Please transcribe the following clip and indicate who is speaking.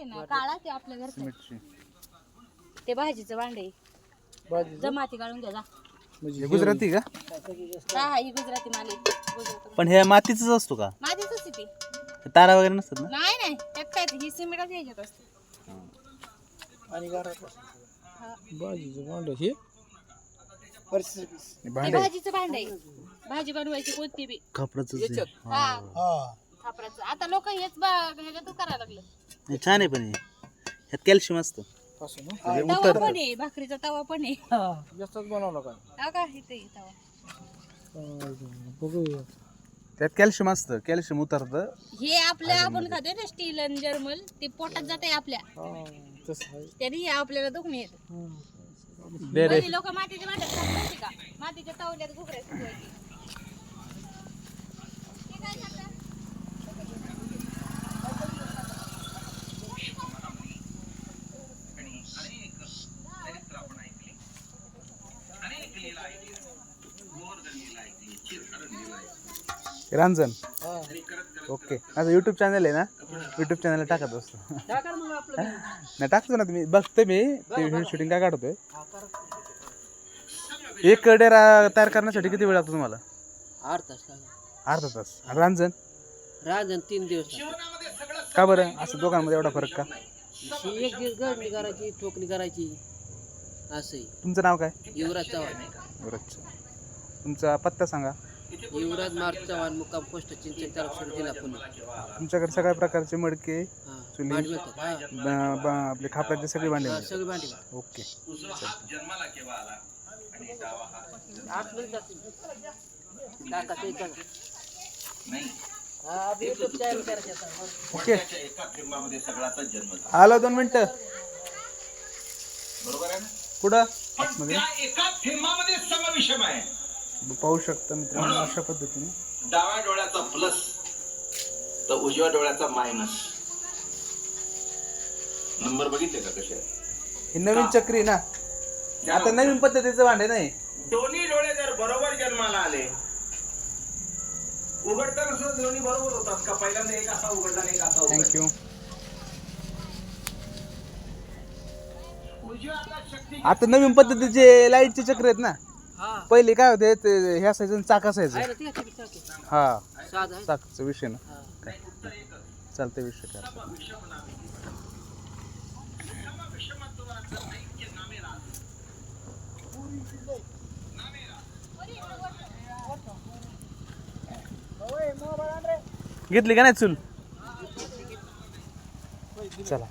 Speaker 1: आहे ना काळा ते आपल्या घरचं. आहे.
Speaker 2: सिमेंटची
Speaker 1: ते भाजीचं भांडे
Speaker 3: भाजी
Speaker 1: जमाती काढून घ्या जा.
Speaker 2: हे गुजराती का?
Speaker 1: हा हा ही गुजराती माल. आहे. गुजरात.
Speaker 2: पण हे मातीच असतो का?
Speaker 1: माझीच आहे ती.
Speaker 2: हे तारा वगैरे नसतात ना?
Speaker 1: नाही नाही त्यात काय ते- ही सिमेंटच यायच्यात असते.
Speaker 3: आणि घरात?
Speaker 1: हा.
Speaker 3: भाजीचं भांड हे?
Speaker 1: ते
Speaker 2: भांडे
Speaker 1: भाजीचं भांड आहे. भाजी बनवायची कोणती बी.
Speaker 2: कपड्याच
Speaker 1: हा.
Speaker 3: हा.
Speaker 1: खापराचं. आता लोक हेच बा- ह्याच्यातच करायला लागलं.
Speaker 2: छान आहे पण हे. ह्यात कॅल्शियम असतं. म्हणजे
Speaker 1: तवा पण आहे भाकरीचा तवा पण आहे.
Speaker 3: जास्तच बनवलं काय
Speaker 1: हा का इथे आहे तवा?
Speaker 3: बघूया
Speaker 2: त्यात कॅल्शियम असतं कॅल्शियम उतरतं.
Speaker 1: हे आपल्या आपण खातोय ना स्टील आणि जर्मल ते पोटात जाते आपल्या.
Speaker 3: हा तसं आहे.
Speaker 1: त्याने हे आपल्याला दुखणे येत लोक मातीच्या का? मातीच्या तवल्यात घुगऱ्या सुकवायची.
Speaker 2: रांजण?
Speaker 3: हा.
Speaker 2: ओके. माझं युट्यूब चॅनल आहे ना? युट्यूब चॅनलला टाकत असतो. नाही टाकतो ना तुम्ही. बघते मी. ते व्हिडिओ शूटिंग काय काढतोय? एक डेरा तयार करण्यासाठी किती वेळ लागतो तुम्हाला?
Speaker 4: आठ तास.
Speaker 2: अर्धा तास. आणि रांजण?
Speaker 4: रांजण तीन दिवस.
Speaker 2: का बरं? असं दोघांमध्ये एवढा फरक का?
Speaker 4: एक दिवस गळणी करायची ठोकणी करायची. असंही.
Speaker 2: तुमचं नाव काय?
Speaker 4: युवराज चव्हाण.
Speaker 2: बरं तुमचा पत्ता सांगा
Speaker 4: युवराज मार्ग चव्हाण मुक्काम पोस्ट चिंचण तालुका जिल्हा पुणे
Speaker 2: तुमच्याकडे सगळ्या प्रकारचे मडके
Speaker 4: हा
Speaker 2: चुली.
Speaker 4: भांडी मिळतात हा
Speaker 2: ब- ब- आपले खापराचे सगळे भांडे
Speaker 4: हा,
Speaker 2: मिळतात.
Speaker 4: सगळी भांडी मिळतात.
Speaker 2: ओके
Speaker 4: आठ मिनिट जातील. टाका ते टाका. हा, YouTube तयार करायचं आता.
Speaker 2: ओके आलो दोन मिनिटं कुठं आतमध्ये?
Speaker 5: एका थेंबामध्ये समविषम आहे
Speaker 2: पाहू शकता मित्रांनो अशा पद्धतीने.
Speaker 5: डाव्या डोळ्याचा प्लस तर उजव्या डोळ्याचा मायनस नंबर बघितले का कसे?
Speaker 2: हे नवीन चक्री ना? आता नवीन पद्धतीचं भांडे नाही.
Speaker 5: दोन्ही डोळे जर बरोबर जन्माला आले उघडताना सुद्धा दोन्ही बरोबर होतात का? पहिल्यांदा एक असा उघडला एक असा
Speaker 2: थँक्यू आता नवीन पद्धतीचे लाईटचे चक्र आहेत ना? पहिले काय होते ते हे असायचं चाक असायचं. हा. चाकचा विषय ना. काय चालते विषय काय घेतली का नाही चूल? चला.